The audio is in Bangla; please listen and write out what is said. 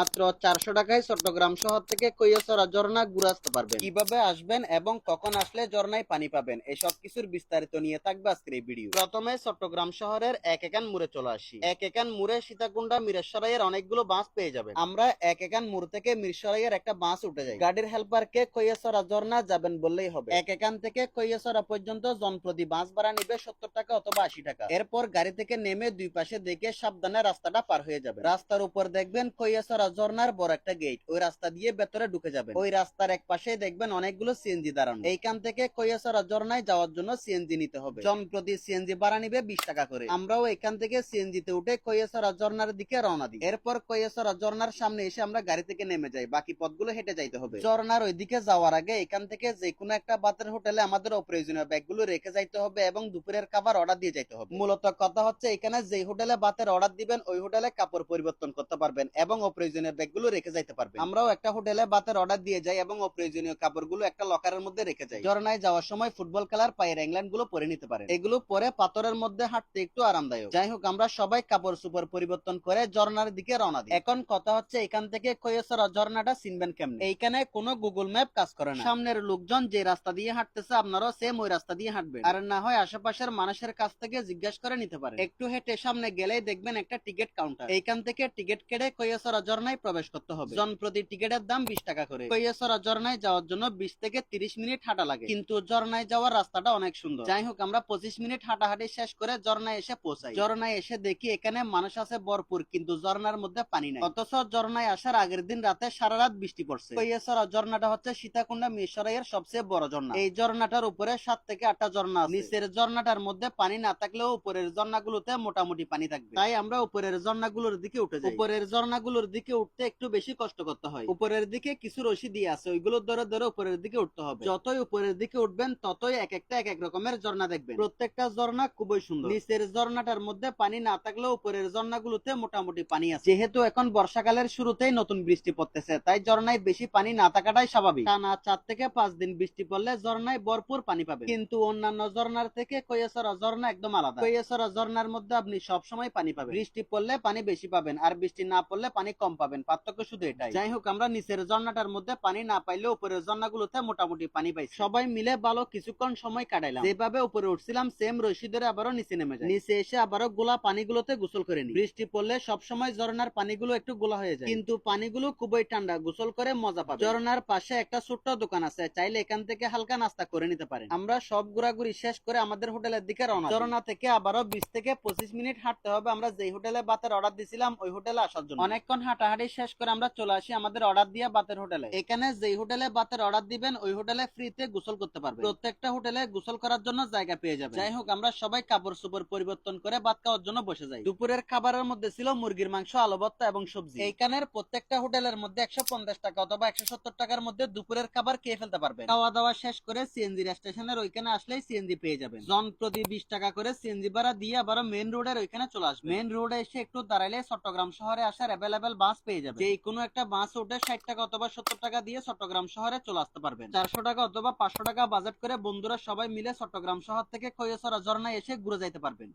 মাত্র চারশো টাকায় চট্টগ্রাম শহর থেকে কৈয়াসরা ঝর্ণা ঘুরে আসতে পারবেন। কীভাবে আসবেন এবং কখন আসলে ঝর্ণায় পানি পাবেন, এসব কিছুর বিস্তারিত নিয়ে থাকবে আজকের এই ভিডিও। প্রথমে চট্টগ্রাম শহরের এক একান মুড়ে চলে আসি। এক একান মুড়ে সীতাকুণ্ডা, মিরেশ্বরাইয়ের অনেকগুলো বাস পেয়ে যাবেন। আমরা এক একান মুড় থেকে মিরসরাইয়ের একটা বাস উঠে যাই। গাড়ির হেল্পারকে কৈয়াসরা ঝর্ণা যাবেন বললেই হবে। এক একান থেকে কৈয়াসরা পর্যন্ত জনপ্রতি বাস ভাড়া নিবে সত্তর টাকা অথবা আশি টাকা। এরপর গাড়ি থেকে নেমে দুই পাশে দেখে সাবধানে রাস্তাটা পার হয়ে যাবে রাস্তার উপর দেখবেন কৈয়াসরা ঝর্ণার বড় একটা গেট ওই রাস্তা দিয়ে ভেতরে ঢুকে যাবেন। ওই রাস্তার এক পাশে দেখবেন অনেকগুলো সিএনজি দাঁড়ানো। এইখান থেকে কৈয়াসরা ঝর্ণায় যাওয়ার জন্য সিএনজি নিতে হবে। জনপ্রতি সিএনজি ভাড়া নিবে বিশ টাকা করে। আমরাও এখান থেকে সিএনজি তে উঠে কৈয়াসরা ঝর্ণার দিকে রওনা দিই। এরপর কৈয়াসরা ঝর্ণার সামনে এসে আমরা গাড়ি থেকে নেমে যাই। বাকি পথগুলো হেঁটে যাইতে হবে। ঝর্ণার ওইদিকে যাওয়ার আগে এখান থেকে যে কোনো একটা বাতের হোটেলে আমাদের অপ্রয়োজনীয় ব্যাগগুলো রেখে যাইতে হবে এবং দুপুরের খাবার অর্ডার দিয়ে যাইতে হবে। মূলত কথা হচ্ছে এখানে যে হোটেলে বাতের অর্ডার দিবেন, ওই হোটেলে কাপড় পরিবর্তন করতে পারবেন এবং অপ্রয়োজনীয় ব্যাগগুলো রেখে যাইতে পারবেন। আমরাও একটা হোটেলে বাতের অর্ডার দিয়ে যাই এবং অপ্রয়োজনীয় কাপড়গুলো একটা লকারের মধ্যে রেখে যাই। ঝর্ণায় যাওয়ার সময় ফুটবল খেলার পায়ের ইংল্যান্ডগুলো পরে নিতে পারেন। এগুলো পরে পাথরের মধ্যে হাঁটতে একটু আরামদায়ক। যাই হোক আমরা সবাই কাপড় সুপর পরিবর্তন করে ঝর্ণার দিকে রওনা দিই। এখন কথা হচ্ছে এখান থেকে কৈসরা ঝর্ণাটা চিনবেন কেমনে? এইখানে কোনো গুগল ম্যাপ কাজ করে না। সামনের লোকজন যে রাস্তা দিয়ে হাঁটতেছে আপনারাও সেম ওই রাস্তা দিয়ে হাঁটবেন। আর না হয় আশেপাশের মানুষের কাছ থেকে জিজ্ঞাসা করে নিতে পারে একটু হেঁটে সামনে গেলেই দেখবেন একটা টিকিট কাউন্টার। এইখান থেকে টিকিট কেটে কৈসরা ঝর্ণায় প্রবেশ করতে হবে। জন প্রতি টিকিটের দাম বিশ টাকা করে। কৈসরা ঝর্ণায় যাওয়ার জন্য বিশ থেকে তিরিশ মিনিট হাঁটা লাগে। কিন্তু ঝর্ণায় যাওয়ার রাস্তাটা অনেক সুন্দর। যাই হোক, আমরা পঁচিশ মিনিট হাঁটাহাঁটি শেষ করে ঝর্ণায় এসে পৌঁছাই। ঝর্ণায় এসে দেখি এখানে মানুষ আছে ভরপুর, কিন্তু ঝর্ণার মধ্যে পানি নাই। অথচ ঝর্ণায় আসার আগের দিন রাতে সারা রাত বৃষ্টি পড়ছে। কৈসরা ঝর্ণাটা হচ্ছে সীতাকুণ্ডা মিশরাইয়ের সবচেয়ে বড় ঝর্ণা। এই ঝর্ণাটার উপরে সাত থেকে আটটা ঝর্ণা আছে। নিচের ঝর্ণাটার মধ্যে পানি না থাকলেও উপরের ঝর্ণাগুলোতে মোটামুটি পানি থাকবে। তাই আমরা উপরের ঝর্ণাগুলোর দিকে উঠে যাই। উপরের ঝর্ণাগুলোর দিকে উঠতে একটু বেশি কষ্ট করতে হয়। উপরের দিকে কিছু রশি দিয়ে আছে ওইগুলো ধরে ধরে উপরের দিকে উঠতে হবে। যতই উপরের দিকে উঠবেন, ততই এক একটা এক এক রকমের ঝর্ণা দেখবেন। প্রত্যেকটা ঝর্ণা খুবই সুন্দর। নিচের ঝর্ণাটার মধ্যে পানি না থাকলেও উপরের ঝর্ণাগুলোতে মোটামুটি পানি আছে। যেহেতু এখন বর্ষাকালের শুরুতেই নতুন বৃষ্টি পড়তেছে, তাই ঝর্ণায় বেশি পানি না থাকাটাই স্বাভাবিক। টানা চার থেকে পাঁচ দিন বৃষ্টি পড়লে ঝর্ণায় ভরপুর পানি পাবে কিন্তু অন্যান্য ঝর্ণার থেকে কৈয়াসরা ঝর্ণা একদম আলাদা। কৈয়াসরা ঝর্ণার মধ্যে আপনি সব সময় পানি পাবেন। বৃষ্টি পড়লে পানি বেশি পাবেন, আর বৃষ্টি না পড়লে পানি কম পাবেন। পার্থক্য শুধু এটাই। যাই হোক আমরা নিচের ঝর্ণাটার মধ্যে পানি না পাইলে উপরের ঝর্ণাগুলোতে মোটামুটি পানি পাইছি। সবাই মিলে ভালো কিছুক্ষণ সময় কাটাইলাম। যেভাবে উপরে উঠছিলাম সেম রশি ধরে আবারও নিচে নেমে যায় নিচে এসে আবারও গোলা পানিগুলোতে গোসল করে নি বৃষ্টি পড়লে সবসময় ঝর্ণার পানিগুলো একটু গোলা হয়ে যায়। কিন্তু পানিগুলো খুবই ঠান্ডা গোসল করে মজা পাবে ঝর্ণার পাশে একটা ছোট্ট দোকান আছে চাইলে এখান থেকে হালকা নাস্তা করে নিতে পারেন। আমরা সব ঘোরাঘুরি শেষ করে আমাদের হোটেলের দিকে রওনা ঝর্ণা থেকে আবারও বিশ থেকে পঁচিশ মিনিট হাঁটতে হবে। আমরা যেই হোটেলে বাতের অর্ডার দিছিলাম ওই হোটেলে আসার জন্য। অনেকক্ষণ হাঁটাহাঁটি শেষ করে আমরা চলে আসি আমাদের অর্ডার দিয়া বাতের হোটেলে। এখানে যেই হোটেলে বাতের অর্ডার দিবেন, ওই হোটেলে ফ্রিতে গোসল করতে পারবে প্রত্যেকটা হোটেলে গোসল করার জন্য জায়গা পেয়ে যাবে যাই হোক, আমরা সবাই কাপড় চোপড় পরিবর্তন করে ভাত খাওয়ার জন্য বসে যাই। দুপুরের খাবারের মধ্যে ছিল মুরগির মাংস, আলু ভর্তা এবং সবজি। এইখানের প্রত্যেকটা হোটেলের মধ্যে একশো পঞ্চাশ টাকা অথবা একশো সত্তর টাকার মধ্যে দুপুরের খাবার খেয়ে ফেলতে পারবেন। খাওয়া দাওয়া শেষ করে সিএনজি স্টেশনের ওইখানে আসলেই সিএনজি পেয়ে যাবেন। জন প্রতি বিশ টাকা করে সিএনজি ভাড়া দিয়ে আবার মেন রোডের ওইখানে চলে আসবে মেন রোডে এসে একটু দাঁড়াইলে চট্টগ্রাম শহরে আসার অ্যাভেলেবেল বাস পেয়ে যাবে যে কোনো একটা বাস উঠে ষাট টাকা অথবা সত্তর টাকা দিয়ে চট্টগ্রাম শহরে চলে আসতে পারবেন। চারশো টাকা অথবা পাঁচশো টাকা বাজেট করে বন্ধুরা সবাই মিলে চট্টগ্রাম শহর থেকে খৈয়সরা ঝর্ণায় এসে ঘুরে যাইতে পারবেন।